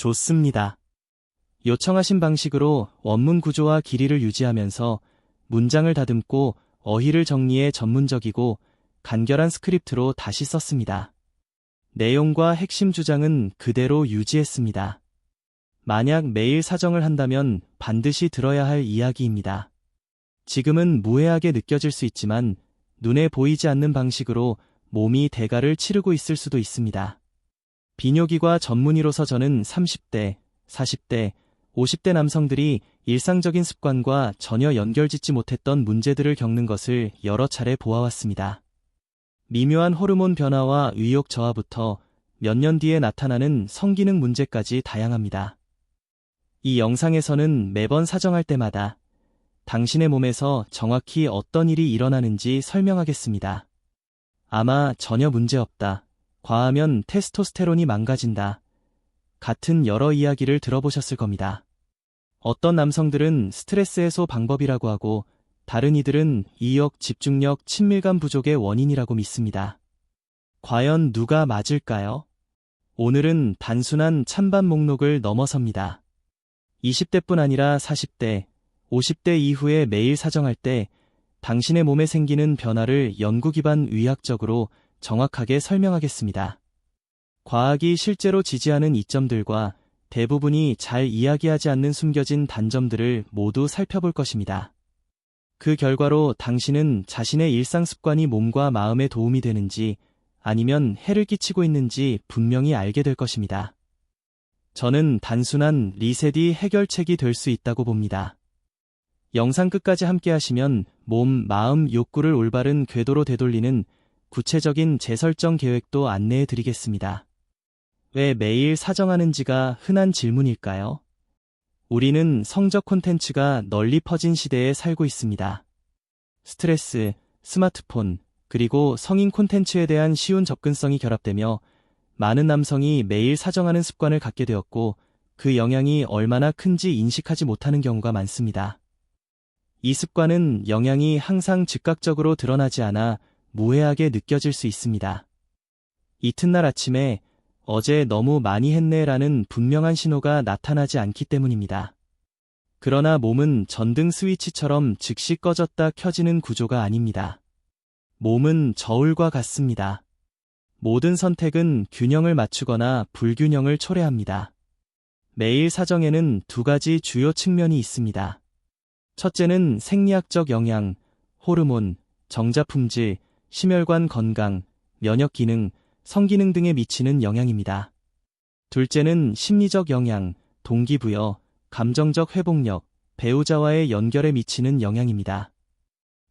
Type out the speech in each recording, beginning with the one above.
좋습니다. 요청하신 방식으로 원문 구조와 길이를 유지하면서 문장을 다듬고 어휘를 정리해 전문적이고 간결한 스크립트로 다시 썼습니다. 내용과 핵심 주장은 그대로 유지했습니다. 만약 매일 사정을 한다면 반드시 들어야 할 이야기입니다. 지금은 무해하게 느껴질 수 있지만 눈에 보이지 않는 방식으로 몸이 대가를 치르고 있을 수도 있습니다. 비뇨기과 전문의로서 저는 30대, 40대, 50대 남성들이 일상적인 습관과 전혀 연결짓지 못했던 문제들을 겪는 것을 여러 차례 보아왔습니다. 미묘한 호르몬 변화와 의욕 저하부터 몇 년 뒤에 나타나는 성기능 문제까지 다양합니다. 이 영상에서는 매번 사정할 때마다 당신의 몸에서 정확히 어떤 일이 일어나는지 설명하겠습니다. 아마 전혀 문제없다. 과하면 테스토스테론이 망가진다. 같은 여러 이야기를 들어보셨을 겁니다. 어떤 남성들은 스트레스 해소 방법이라고 하고 다른 이들은 이역, 집중력, 친밀감 부족의 원인이라고 믿습니다. 과연 누가 맞을까요? 오늘은 단순한 찬반 목록을 넘어섭니다. 20대뿐 아니라 40대, 50대 이후에 매일 사정할 때 당신의 몸에 생기는 변화를 연구 기반 의학적으로 정확하게 설명하겠습니다. 과학이 실제로 지지하는 이점들과 대부분이 잘 이야기하지 않는 숨겨진 단점들을 모두 살펴볼 것입니다. 그 결과로 당신은 자신의 일상 습관이 몸과 마음에 도움이 되는지 아니면 해를 끼치고 있는지 분명히 알게 될 것입니다. 저는 단순한 리셋이 해결책이 될 수 있다고 봅니다. 영상 끝까지 함께 하시면 몸, 마음, 욕구를 올바른 궤도로 되돌리는 구체적인 재설정 계획도 안내해 드리겠습니다. 왜 매일 사정하는지가 흔한 질문일까요? 우리는 성적 콘텐츠가 널리 퍼진 시대에 살고 있습니다. 스트레스, 스마트폰, 그리고 성인 콘텐츠에 대한 쉬운 접근성이 결합되며 많은 남성이 매일 사정하는 습관을 갖게 되었고 그 영향이 얼마나 큰지 인식하지 못하는 경우가 많습니다. 이 습관은 영향이 항상 즉각적으로 드러나지 않아 무해하게 느껴질 수 있습니다. 이튿날 아침에 어제 너무 많이 했네라는 분명한 신호가 나타나지 않기 때문입니다. 그러나 몸은 전등 스위치처럼 즉시 꺼졌다 켜지는 구조가 아닙니다. 몸은 저울과 같습니다. 모든 선택은 균형을 맞추거나 불균형을 초래합니다. 매일 사정에는 두 가지 주요 측면이 있습니다. 첫째는 생리학적 영향, 호르몬, 정자 품질, 심혈관 건강, 면역 기능, 성기능 등에 미치는 영향입니다. 둘째는 심리적 영향, 동기부여, 감정적 회복력, 배우자와의 연결에 미치는 영향입니다.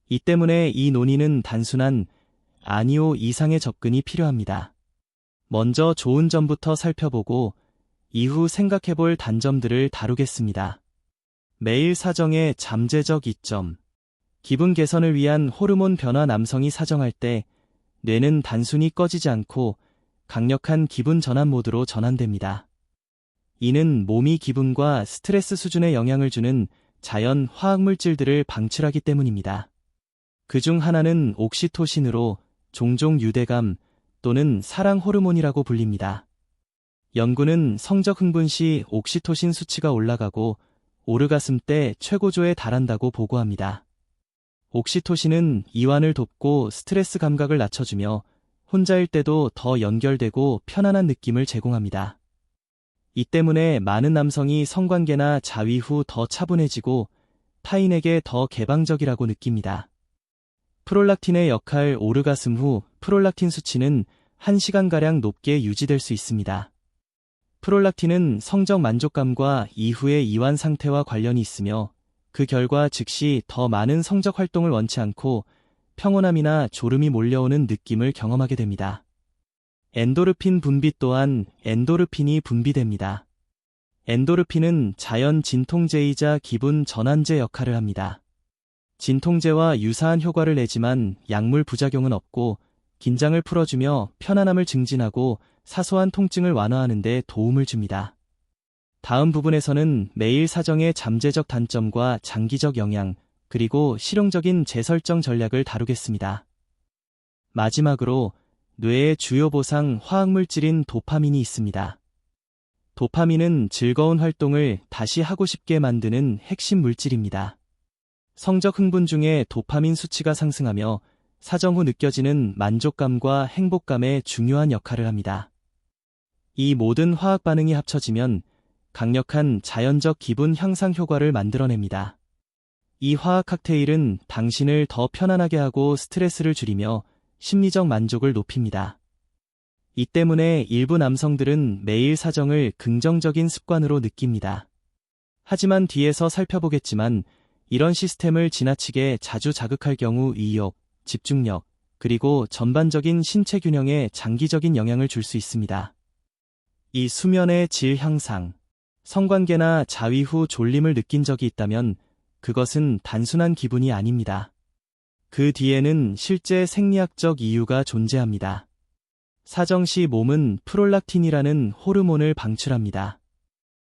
이 때문에 이 논의는 단순한 아니오 이상의 접근이 필요합니다. 먼저 좋은 점부터 살펴보고 이후 생각해볼 단점들을 다루겠습니다. 매일 사정의 잠재적 이점. 기분 개선을 위한 호르몬 변화 남성이 사정할 때 뇌는 단순히 꺼지지 않고 강력한 기분 전환 모드로 전환됩니다. 이는 몸이 기분과 스트레스 수준에 영향을 주는 자연 화학 물질들을 방출하기 때문입니다. 그 중 하나는 옥시토신으로 종종 유대감 또는 사랑 호르몬이라고 불립니다. 연구는 성적 흥분 시 옥시토신 수치가 올라가고 오르가슴 때 최고조에 달한다고 보고합니다. 옥시토신은 이완을 돕고 스트레스 감각을 낮춰주며 혼자일 때도 더 연결되고 편안한 느낌을 제공합니다. 이 때문에 많은 남성이 성관계나 자위 후 더 차분해지고 타인에게 더 개방적이라고 느낍니다. 프롤락틴의 역할 오르가슴 후 프롤락틴 수치는 1시간가량 높게 유지될 수 있습니다. 프롤락틴은 성적 만족감과 이후의 이완 상태와 관련이 있으며 그 결과 즉시 더 많은 성적 활동을 원치 않고 평온함이나 졸음이 몰려오는 느낌을 경험하게 됩니다. 엔도르핀 분비 또한 엔도르핀이 분비됩니다. 엔도르핀은 자연 진통제이자 기분 전환제 역할을 합니다. 진통제와 유사한 효과를 내지만 약물 부작용은 없고 긴장을 풀어주며 편안함을 증진하고 사소한 통증을 완화하는 데 도움을 줍니다. 다음 부분에서는 매일 사정의 잠재적 단점과 장기적 영향, 그리고 실용적인 재설정 전략을 다루겠습니다. 마지막으로 뇌의 주요 보상 화학물질인 도파민이 있습니다. 도파민은 즐거운 활동을 다시 하고 싶게 만드는 핵심 물질입니다. 성적 흥분 중에 도파민 수치가 상승하며 사정 후 느껴지는 만족감과 행복감에 중요한 역할을 합니다. 이 모든 화학 반응이 합쳐지면 강력한 자연적 기분 향상 효과를 만들어냅니다. 이 화학 칵테일은 당신을 더 편안하게 하고 스트레스를 줄이며 심리적 만족을 높입니다. 이 때문에 일부 남성들은 매일 사정을 긍정적인 습관으로 느낍니다. 하지만 뒤에서 살펴보겠지만 이런 시스템을 지나치게 자주 자극할 경우 의욕, 집중력, 그리고 전반적인 신체 균형에 장기적인 영향을 줄 수 있습니다. 이 수면의 질 향상, 성관계나 자위 후 졸림을 느낀 적이 있다면 그것은 단순한 기분이 아닙니다. 그 뒤에는 실제 생리학적 이유가 존재합니다. 사정 시 몸은 프롤락틴이라는 호르몬을 방출합니다.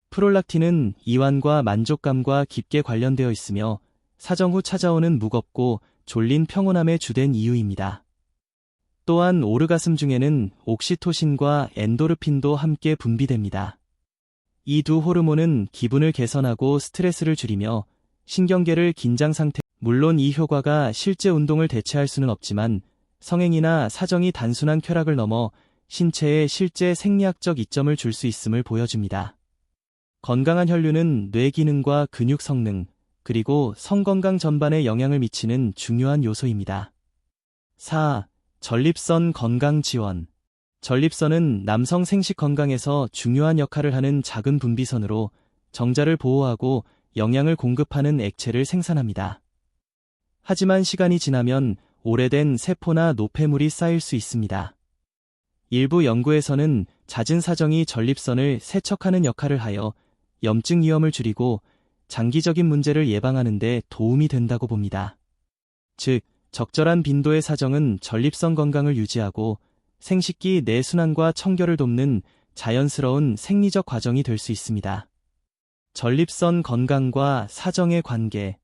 프롤락틴은 이완과 만족감과 깊게 관련되어 있으며 사정 후 찾아오는 무겁고 졸린 평온함의 주된 이유입니다. 또한 오르가슴 중에는 옥시토신과 엔도르핀도 함께 분비됩니다. 이 두 호르몬은 기분을 개선하고 스트레스를 줄이며 신경계를 긴장 상태, 물론 이 효과가 실제 운동을 대체할 수는 없지만 성행이나 사정이 단순한 쾌락을 넘어 신체에 실제 생리학적 이점을 줄 수 있음을 보여줍니다. 건강한 혈류는 뇌 기능과 근육 성능, 그리고 성건강 전반에 영향을 미치는 중요한 요소입니다. 4. 전립선 건강 지원. 전립선은 남성 생식 건강에서 중요한 역할을 하는 작은 분비선으로 정자를 보호하고 영양을 공급하는 액체를 생산합니다. 하지만 시간이 지나면 오래된 세포나 노폐물이 쌓일 수 있습니다. 일부 연구에서는 잦은 사정이 전립선을 세척하는 역할을 하여 염증 위험을 줄이고 장기적인 문제를 예방하는 데 도움이 된다고 봅니다. 즉, 적절한 빈도의 사정은 전립선 건강을 유지하고 생식기 내순환과 청결을 돕는 자연스러운 생리적 과정이 될 수 있습니다. 전립선 건강과 사정의 관계.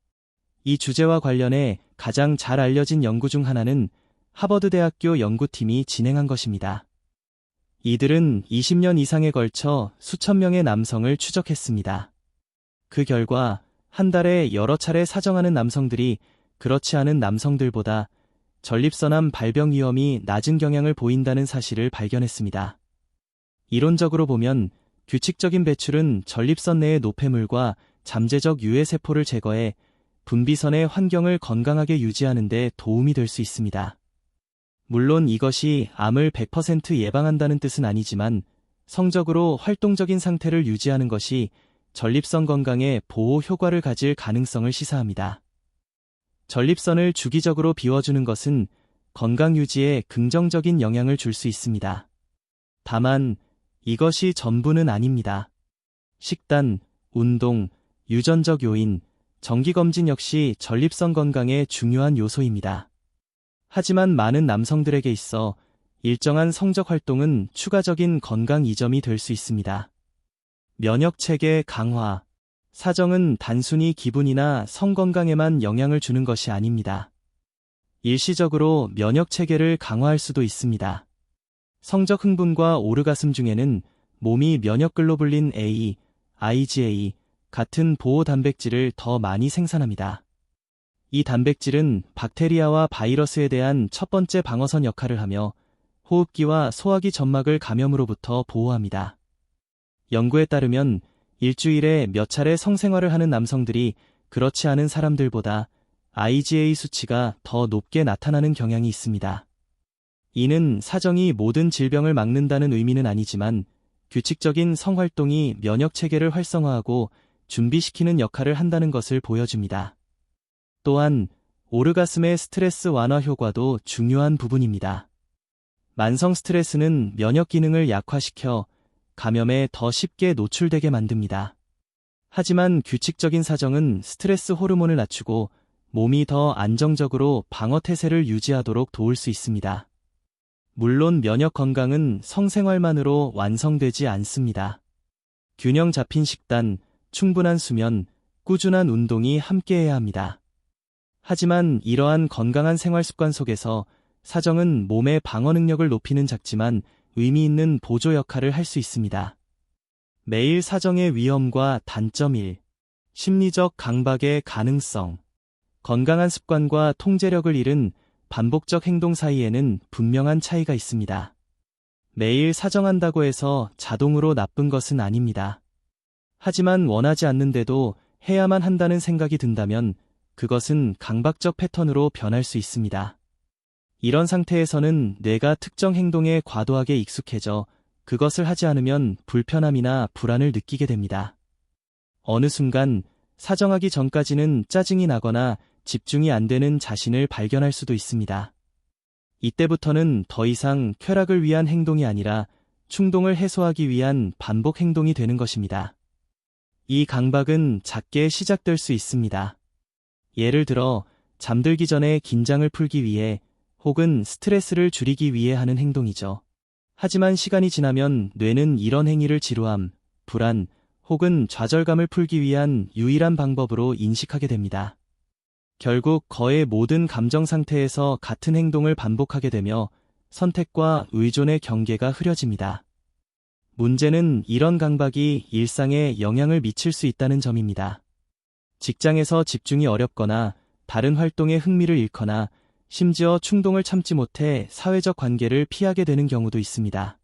이 주제와 관련해 가장 잘 알려진 연구 중 하나는 하버드대학교 연구팀이 진행한 것입니다. 이들은 20년 이상에 걸쳐 수천 명의 남성을 추적했습니다. 그 결과 한 달에 여러 차례 사정하는 남성들이 그렇지 않은 남성들보다 전립선암 발병 위험이 낮은 경향을 보인다는 사실을 발견했습니다. 이론적으로 보면 규칙적인 배출은 전립선 내의 노폐물과 잠재적 유해 세포를 제거해 분비선의 환경을 건강하게 유지하는 데 도움이 될 수 있습니다. 물론 이것이 암을 100% 예방한다는 뜻은 아니지만 성적으로 활동적인 상태를 유지하는 것이 전립선 건강에 보호 효과를 가질 가능성을 시사합니다. 전립선을 주기적으로 비워주는 것은 건강 유지에 긍정적인 영향을 줄 수 있습니다. 다만 이것이 전부는 아닙니다. 식단, 운동, 유전적 요인, 정기검진 역시 전립선 건강의 중요한 요소입니다. 하지만 많은 남성들에게 있어 일정한 성적 활동은 추가적인 건강 이점이 될 수 있습니다. 면역 체계 강화. 사정은 단순히 기분이나 성건강에만 영향을 주는 것이 아닙니다. 일시적으로 면역 체계를 강화할 수도 있습니다. 성적 흥분과 오르가슴 중에는 몸이 면역 글로불린 A, IgA 같은 보호 단백질을 더 많이 생산합니다. 이 단백질은 박테리아와 바이러스에 대한 첫 번째 방어선 역할을 하며 호흡기와 소화기 점막을 감염으로부터 보호합니다. 연구에 따르면 일주일에 몇 차례 성생활을 하는 남성들이 그렇지 않은 사람들보다 IgA 수치가 더 높게 나타나는 경향이 있습니다. 이는 사정이 모든 질병을 막는다는 의미는 아니지만 규칙적인 성활동이 면역 체계를 활성화하고 준비시키는 역할을 한다는 것을 보여줍니다. 또한 오르가슴의 스트레스 완화 효과도 중요한 부분입니다. 만성 스트레스는 면역 기능을 약화시켜 감염에 더 쉽게 노출되게 만듭니다. 하지만 규칙적인 사정은 스트레스 호르몬을 낮추고 몸이 더 안정적으로 방어 태세를 유지하도록 도울 수 있습니다. 물론 면역 건강은 성생활만으로 완성되지 않습니다. 균형 잡힌 식단, 충분한 수면, 꾸준한 운동이 함께해야 합니다. 하지만 이러한 건강한 생활 습관 속에서 사정은 몸의 방어 능력을 높이는 작지만 의미 있는 보조 역할을 할 수 있습니다. 매일 사정의 위험과 단점 1. 심리적 강박의 가능성. 건강한 습관과 통제력을 잃은 반복적 행동 사이에는 분명한 차이가 있습니다. 매일 사정한다고 해서 자동으로 나쁜 것은 아닙니다. 하지만 원하지 않는데도 해야만 한다는 생각이 든다면 그것은 강박적 패턴으로 변할 수 있습니다. 이런 상태에서는 뇌가 특정 행동에 과도하게 익숙해져 그것을 하지 않으면 불편함이나 불안을 느끼게 됩니다. 어느 순간 사정하기 전까지는 짜증이 나거나 집중이 안 되는 자신을 발견할 수도 있습니다. 이때부터는 더 이상 쾌락을 위한 행동이 아니라 충동을 해소하기 위한 반복 행동이 되는 것입니다. 이 강박은 작게 시작될 수 있습니다. 예를 들어 잠들기 전에 긴장을 풀기 위해 혹은 스트레스를 줄이기 위해 하는 행동이죠. 하지만 시간이 지나면 뇌는 이런 행위를 지루함, 불안, 혹은 좌절감을 풀기 위한 유일한 방법으로 인식하게 됩니다. 결국 거의 모든 감정 상태에서 같은 행동을 반복하게 되며 선택과 의존의 경계가 흐려집니다. 문제는 이런 강박이 일상에 영향을 미칠 수 있다는 점입니다. 직장에서 집중이 어렵거나 다른 활동에 흥미를 잃거나 심지어 충동을 참지 못해 사회적 관계를 피하게 되는 경우도 있습니다.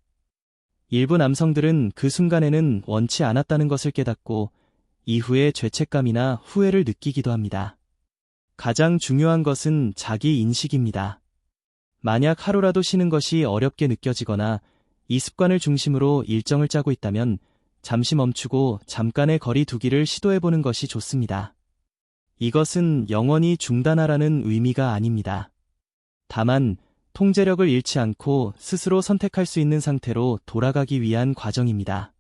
일부 남성들은 그 순간에는 원치 않았다는 것을 깨닫고 이후에 죄책감이나 후회를 느끼기도 합니다. 가장 중요한 것은 자기 인식입니다. 만약 하루라도 쉬는 것이 어렵게 느껴지거나 이 습관을 중심으로 일정을 짜고 있다면 잠시 멈추고 잠깐의 거리 두기를 시도해보는 것이 좋습니다. 이것은 영원히 중단하라는 의미가 아닙니다. 다만 통제력을 잃지 않고 스스로 선택할 수 있는 상태로 돌아가기 위한 과정입니다.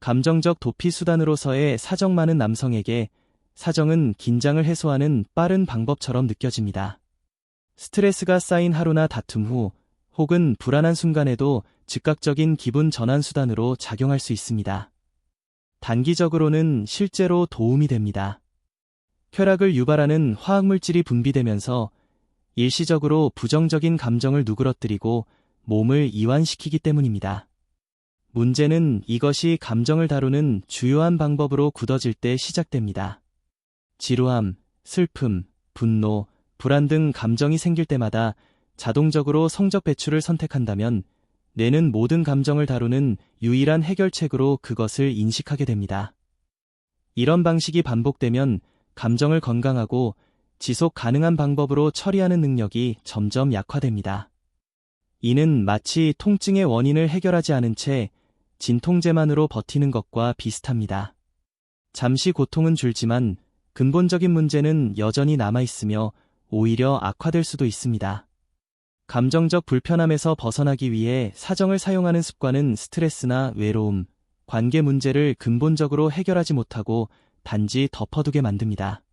감정적 도피 수단으로서의 사정 많은 남성에게 사정은 긴장을 해소하는 빠른 방법처럼 느껴집니다. 스트레스가 쌓인 하루나 다툼 후 혹은 불안한 순간에도 즉각적인 기분 전환 수단으로 작용할 수 있습니다. 단기적으로는 실제로 도움이 됩니다. 쾌락을 유발하는 화학물질이 분비되면서 일시적으로 부정적인 감정을 누그러뜨리고 몸을 이완시키기 때문입니다. 문제는 이것이 감정을 다루는 주요한 방법으로 굳어질 때 시작됩니다. 지루함, 슬픔, 분노, 불안 등 감정이 생길 때마다 자동적으로 성적 배출을 선택한다면 뇌는 모든 감정을 다루는 유일한 해결책으로 그것을 인식하게 됩니다. 이런 방식이 반복되면 감정을 건강하고 지속 가능한 방법으로 처리하는 능력이 점점 약화됩니다. 이는 마치 통증의 원인을 해결하지 않은 채 진통제만으로 버티는 것과 비슷합니다. 잠시 고통은 줄지만 근본적인 문제는 여전히 남아있으며 오히려 악화될 수도 있습니다. 감정적 불편함에서 벗어나기 위해 사정을 사용하는 습관은 스트레스나 외로움, 관계 문제를 근본적으로 해결하지 못하고 단지 덮어두게 만듭니다.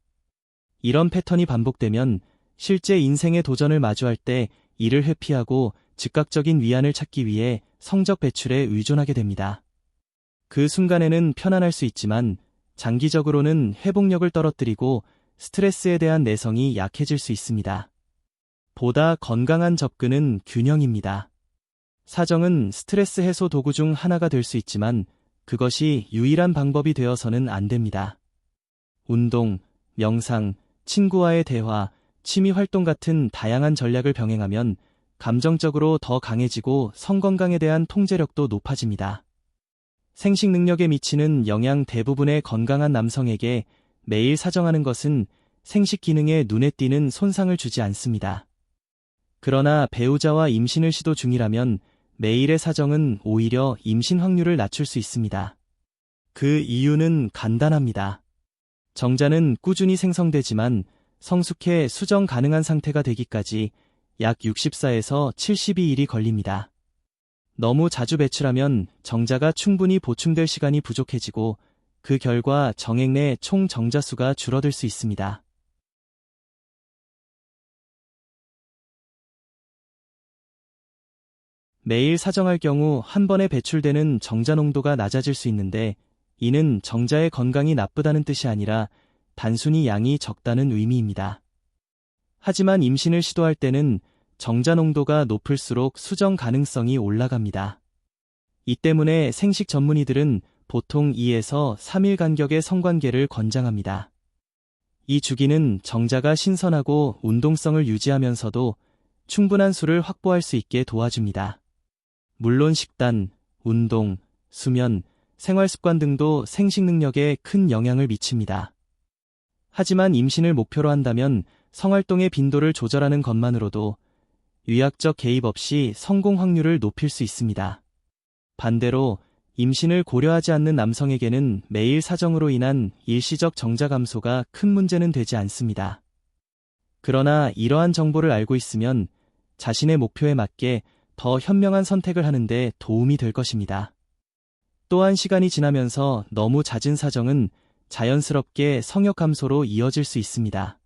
이런 패턴이 반복되면 실제 인생의 도전을 마주할 때 이를 회피하고 즉각적인 위안을 찾기 위해 성적 배출에 의존하게 됩니다. 그 순간에는 편안할 수 있지만 장기적으로는 회복력을 떨어뜨리고 스트레스에 대한 내성이 약해질 수 있습니다. 보다 건강한 접근은 균형입니다. 사정은 스트레스 해소 도구 중 하나가 될 수 있지만 그것이 유일한 방법이 되어서는 안 됩니다. 운동, 명상, 친구와의 대화, 취미 활동 같은 다양한 전략을 병행하면 감정적으로 더 강해지고 성건강에 대한 통제력도 높아집니다. 생식 능력에 미치는 영향 대부분의 건강한 남성에게 매일 사정하는 것은 생식 기능에 눈에 띄는 손상을 주지 않습니다. 그러나 배우자와 임신을 시도 중이라면 매일의 사정은 오히려 임신 확률을 낮출 수 있습니다. 그 이유는 간단합니다. 정자는 꾸준히 생성되지만 성숙해 수정 가능한 상태가 되기까지 약 64에서 72일이 걸립니다. 너무 자주 배출하면 정자가 충분히 보충될 시간이 부족해지고 그 결과 정액 내 총 정자수가 줄어들 수 있습니다. 매일 사정할 경우 한 번에 배출되는 정자 농도가 낮아질 수 있는데 이는 정자의 건강이 나쁘다는 뜻이 아니라 단순히 양이 적다는 의미입니다. 하지만 임신을 시도할 때는 정자 농도가 높을수록 수정 가능성이 올라갑니다. 이 때문에 생식 전문의들은 보통 2에서 3일 간격의 성관계를 권장합니다. 이 주기는 정자가 신선하고 운동성을 유지하면서도 충분한 수를 확보할 수 있게 도와줍니다. 물론 식단, 운동, 수면, 생활 습관 등도 생식 능력에 큰 영향을 미칩니다. 하지만 임신을 목표로 한다면 성활동의 빈도를 조절하는 것만으로도 의학적 개입 없이 성공 확률을 높일 수 있습니다. 반대로 임신을 고려하지 않는 남성에게는 매일 사정으로 인한 일시적 정자 감소가 큰 문제는 되지 않습니다. 그러나 이러한 정보를 알고 있으면 자신의 목표에 맞게 더 현명한 선택을 하는데 도움이 될 것입니다. 또한 시간이 지나면서 너무 잦은 사정은 자연스럽게 성욕 감소로 이어질 수 있습니다.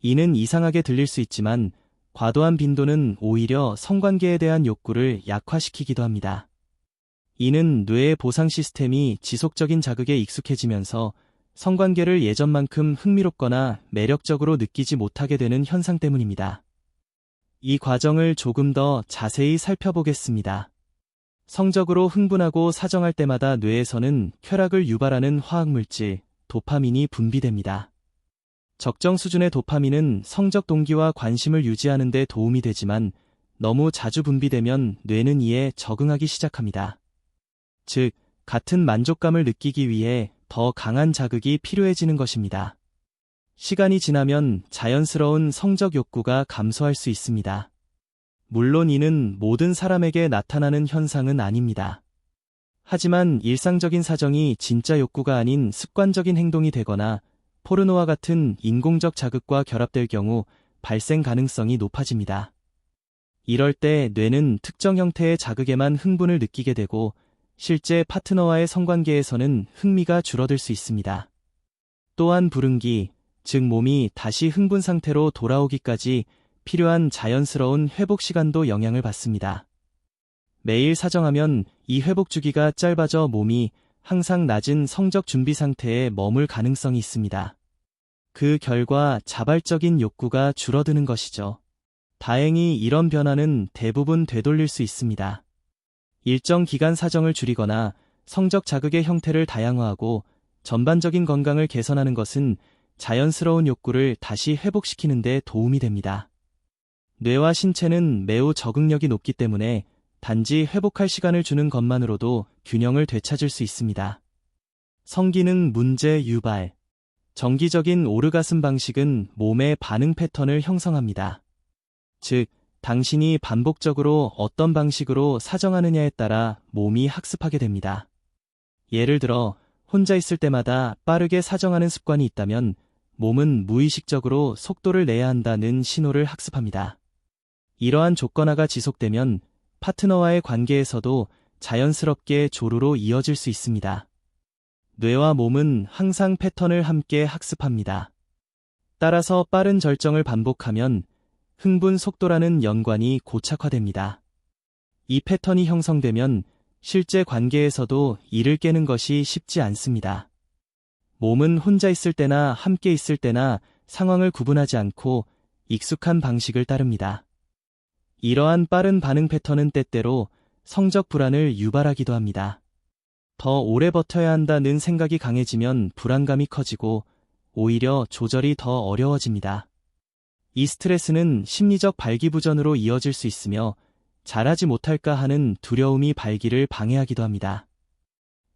이는 이상하게 들릴 수 있지만 과도한 빈도는 오히려 성관계에 대한 욕구를 약화시키기도 합니다. 이는 뇌의 보상 시스템이 지속적인 자극에 익숙해지면서 성관계를 예전만큼 흥미롭거나 매력적으로 느끼지 못하게 되는 현상 때문입니다. 이 과정을 조금 더 자세히 살펴보겠습니다. 성적으로 흥분하고 사정할 때마다 뇌에서는 쾌락을 유발하는 화학물질, 도파민이 분비됩니다. 적정 수준의 도파민은 성적 동기와 관심을 유지하는 데 도움이 되지만 너무 자주 분비되면 뇌는 이에 적응하기 시작합니다. 즉, 같은 만족감을 느끼기 위해 더 강한 자극이 필요해지는 것입니다. 시간이 지나면 자연스러운 성적 욕구가 감소할 수 있습니다. 물론 이는 모든 사람에게 나타나는 현상은 아닙니다. 하지만 일상적인 사정이 진짜 욕구가 아닌 습관적인 행동이 되거나 포르노와 같은 인공적 자극과 결합될 경우 발생 가능성이 높아집니다. 이럴 때 뇌는 특정 형태의 자극에만 흥분을 느끼게 되고 실제 파트너와의 성관계에서는 흥미가 줄어들 수 있습니다. 또한 불응기, 즉 몸이 다시 흥분 상태로 돌아오기까지 필요한 자연스러운 회복 시간도 영향을 받습니다. 매일 사정하면 이 회복 주기가 짧아져 몸이 항상 낮은 성적 준비 상태에 머물 가능성이 있습니다. 그 결과 자발적인 욕구가 줄어드는 것이죠. 다행히 이런 변화는 대부분 되돌릴 수 있습니다. 일정 기간 사정을 줄이거나 성적 자극의 형태를 다양화하고 전반적인 건강을 개선하는 것은 자연스러운 욕구를 다시 회복시키는 데 도움이 됩니다. 뇌와 신체는 매우 적응력이 높기 때문에 단지 회복할 시간을 주는 것만으로도 균형을 되찾을 수 있습니다. 성기능 문제 유발 정기적인 오르가슴 방식은 몸의 반응 패턴을 형성합니다. 즉, 당신이 반복적으로 어떤 방식으로 사정하느냐에 따라 몸이 학습하게 됩니다. 예를 들어 혼자 있을 때마다 빠르게 사정하는 습관이 있다면 몸은 무의식적으로 속도를 내야 한다는 신호를 학습합니다. 이러한 조건화가 지속되면 파트너와의 관계에서도 자연스럽게 조루로 이어질 수 있습니다. 뇌와 몸은 항상 패턴을 함께 학습합니다. 따라서 빠른 절정을 반복하면 흥분 속도라는 연관이 고착화됩니다. 이 패턴이 형성되면 실제 관계에서도 이를 깨는 것이 쉽지 않습니다. 몸은 혼자 있을 때나 함께 있을 때나 상황을 구분하지 않고 익숙한 방식을 따릅니다. 이러한 빠른 반응 패턴은 때때로 성적 불안을 유발하기도 합니다. 더 오래 버텨야 한다는 생각이 강해지면 불안감이 커지고 오히려 조절이 더 어려워집니다. 이 스트레스는 심리적 발기부전으로 이어질 수 있으며 잘하지 못할까 하는 두려움이 발기를 방해하기도 합니다.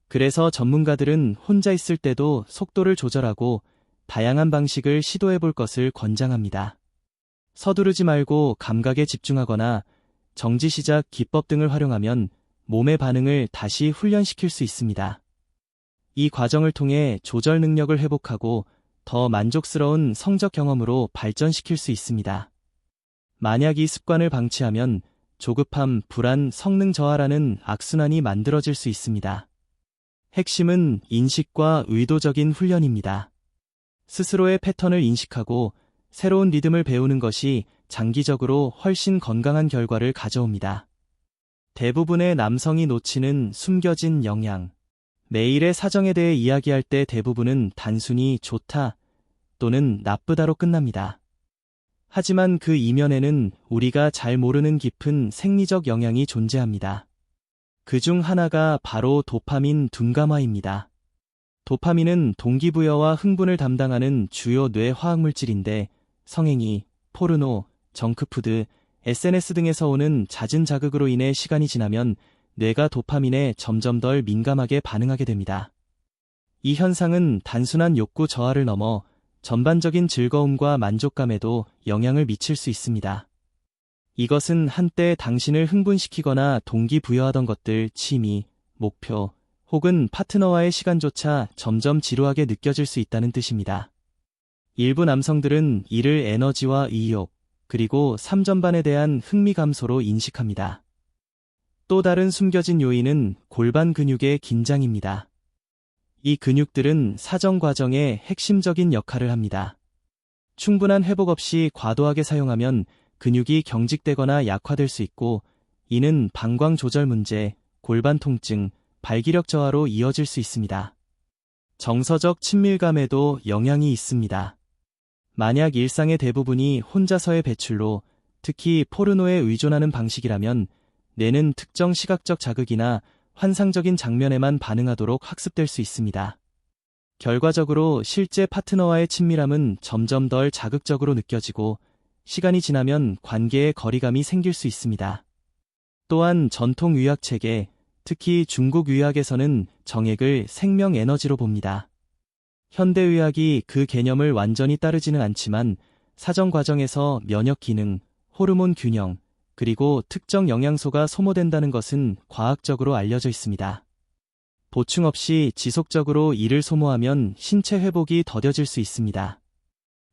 그래서 전문가들은 혼자 있을 때도 속도를 조절하고 다양한 방식을 시도해 볼 것을 권장합니다. 서두르지 말고 감각에 집중하거나 정지 시작 기법 등을 활용하면 몸의 반응을 다시 훈련시킬 수 있습니다. 이 과정을 통해 조절 능력을 회복하고 더 만족스러운 성적 경험으로 발전시킬 수 있습니다. 만약 이 습관을 방치하면 조급함, 불안, 성능 저하라는 악순환이 만들어질 수 있습니다. 핵심은 인식과 의도적인 훈련입니다. 스스로의 패턴을 인식하고 새로운 리듬을 배우는 것이 장기적으로 훨씬 건강한 결과를 가져옵니다. 대부분의 남성이 놓치는 숨겨진 영향. 매일의 사정에 대해 이야기할 때 대부분은 단순히 좋다 또는 나쁘다로 끝납니다. 하지만 그 이면에는 우리가 잘 모르는 깊은 생리적 영향이 존재합니다. 그 중 하나가 바로 도파민 둔감화입니다. 도파민은 동기부여와 흥분을 담당하는 주요 뇌 화학물질인데 성행위, 포르노, 정크푸드, SNS 등에서 오는 잦은 자극으로 인해 시간이 지나면 뇌가 도파민에 점점 덜 민감하게 반응하게 됩니다. 이 현상은 단순한 욕구 저하를 넘어 전반적인 즐거움과 만족감에도 영향을 미칠 수 있습니다. 이것은 한때 당신을 흥분시키거나 동기부여하던 것들, 취미, 목표, 혹은 파트너와의 시간조차 점점 지루하게 느껴질 수 있다는 뜻입니다. 일부 남성들은 이를 에너지와 의욕, 그리고 삶 전반에 대한 흥미 감소로 인식합니다. 또 다른 숨겨진 요인은 골반 근육의 긴장입니다. 이 근육들은 사정 과정에 핵심적인 역할을 합니다. 충분한 회복 없이 과도하게 사용하면 근육이 경직되거나 약화될 수 있고 이는 방광 조절 문제, 골반 통증, 발기력 저하로 이어질 수 있습니다. 정서적 친밀감에도 영향이 있습니다. 만약 일상의 대부분이 혼자서의 배출로 특히 포르노에 의존하는 방식이라면 뇌는 특정 시각적 자극이나 환상적인 장면에만 반응하도록 학습될 수 있습니다. 결과적으로 실제 파트너와의 친밀함은 점점 덜 자극적으로 느껴지고 시간이 지나면 관계에 거리감이 생길 수 있습니다. 또한 전통 의학 체계, 특히 중국 의학에서는 정액을 생명 에너지로 봅니다. 현대의학이 그 개념을 완전히 따르지는 않지만 사정 과정에서 면역 기능, 호르몬 균형, 그리고 특정 영양소가 소모된다는 것은 과학적으로 알려져 있습니다. 보충 없이 지속적으로 이를 소모하면 신체 회복이 더뎌질 수 있습니다.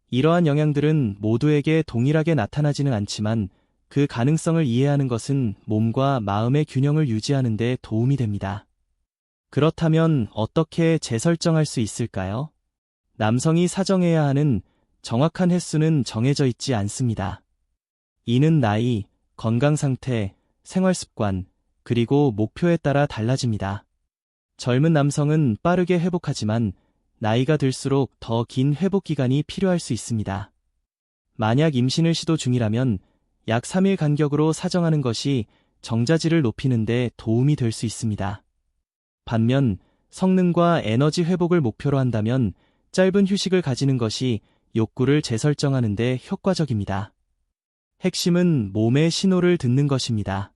이러한 영향들은 모두에게 동일하게 나타나지는 않지만 그 가능성을 이해하는 것은 몸과 마음의 균형을 유지하는 데 도움이 됩니다. 그렇다면 어떻게 재설정할 수 있을까요? 남성이 사정해야 하는 정확한 횟수는 정해져 있지 않습니다. 이는 나이, 건강 상태, 생활 습관, 그리고 목표에 따라 달라집니다. 젊은 남성은 빠르게 회복하지만 나이가 들수록 더 긴 회복 기간이 필요할 수 있습니다. 만약 임신을 시도 중이라면 약 3일 간격으로 사정하는 것이 정자질을 높이는 데 도움이 될 수 있습니다. 반면 성능과 에너지 회복을 목표로 한다면 짧은 휴식을 가지는 것이 욕구를 재설정하는 데 효과적입니다. 핵심은 몸의 신호를 듣는 것입니다.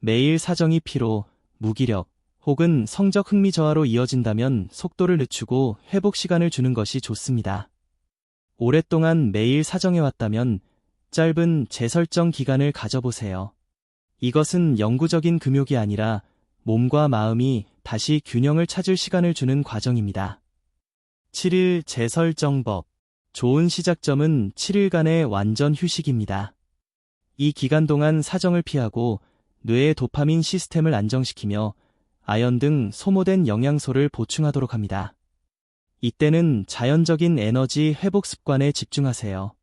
매일 사정이 피로, 무기력, 혹은 성적 흥미 저하로 이어진다면 속도를 늦추고 회복 시간을 주는 것이 좋습니다. 오랫동안 매일 사정해왔다면 짧은 재설정 기간을 가져보세요. 이것은 영구적인 금욕이 아니라 몸과 마음이 다시 균형을 찾을 시간을 주는 과정입니다. 7일 재설정법. 좋은 시작점은 7일간의 완전 휴식입니다. 이 기간 동안 사정을 피하고 뇌의 도파민 시스템을 안정시키며 아연 등 소모된 영양소를 보충하도록 합니다. 이때는 자연적인 에너지 회복 습관에 집중하세요.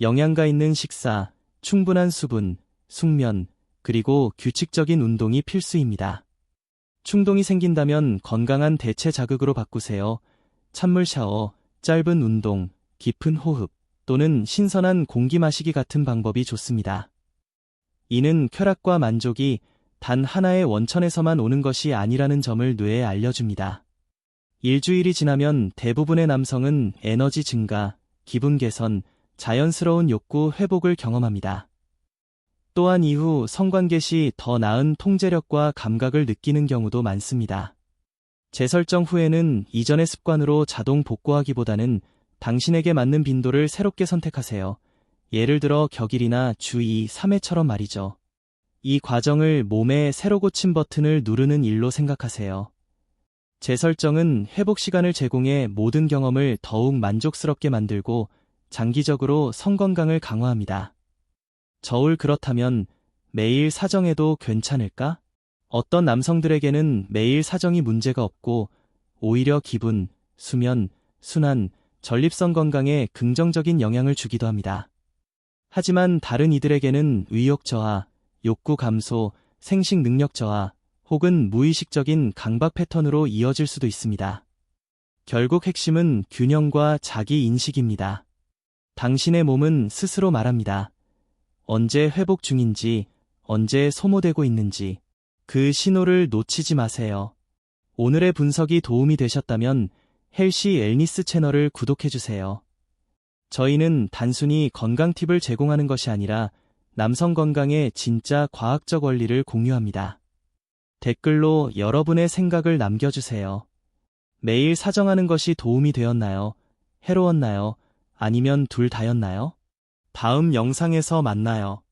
영양가 있는 식사, 충분한 수분, 숙면, 그리고 규칙적인 운동이 필수입니다. 충동이 생긴다면 건강한 대체 자극으로 바꾸세요. 찬물 샤워, 짧은 운동, 깊은 호흡, 또는 신선한 공기 마시기 같은 방법이 좋습니다. 이는 쾌락과 만족이 단 하나의 원천에서만 오는 것이 아니라는 점을 뇌에 알려줍니다. 일주일이 지나면 대부분의 남성은 에너지 증가, 기분 개선, 자연스러운 욕구 회복을 경험합니다. 또한 이후 성관계 시 더 나은 통제력과 감각을 느끼는 경우도 많습니다. 재설정 후에는 이전의 습관으로 자동 복구하기보다는 당신에게 맞는 빈도를 새롭게 선택하세요. 예를 들어 격일이나 주 2, 3회처럼 말이죠. 이 과정을 몸에 새로 고친 버튼을 누르는 일로 생각하세요. 재설정은 회복 시간을 제공해 모든 경험을 더욱 만족스럽게 만들고 장기적으로 성건강을 강화합니다. 저울 그렇다면 매일 사정해도 괜찮을까? 어떤 남성들에게는 매일 사정이 문제가 없고 오히려 기분, 수면, 순환, 전립선 건강에 긍정적인 영향을 주기도 합니다. 하지만 다른 이들에게는 의욕 저하, 욕구 감소, 생식 능력 저하, 혹은 무의식적인 강박 패턴으로 이어질 수도 있습니다. 결국 핵심은 균형과 자기 인식입니다. 당신의 몸은 스스로 말합니다. 언제 회복 중인지, 언제 소모되고 있는지, 그 신호를 놓치지 마세요. 오늘의 분석이 도움이 되셨다면 헬시 엘니스 채널을 구독해주세요. 저희는 단순히 건강 팁을 제공하는 것이 아니라 남성 건강의 진짜 과학적 원리를 공유합니다. 댓글로 여러분의 생각을 남겨주세요. 매일 사정하는 것이 도움이 되었나요? 해로웠나요? 아니면 둘 다였나요? 다음 영상에서 만나요.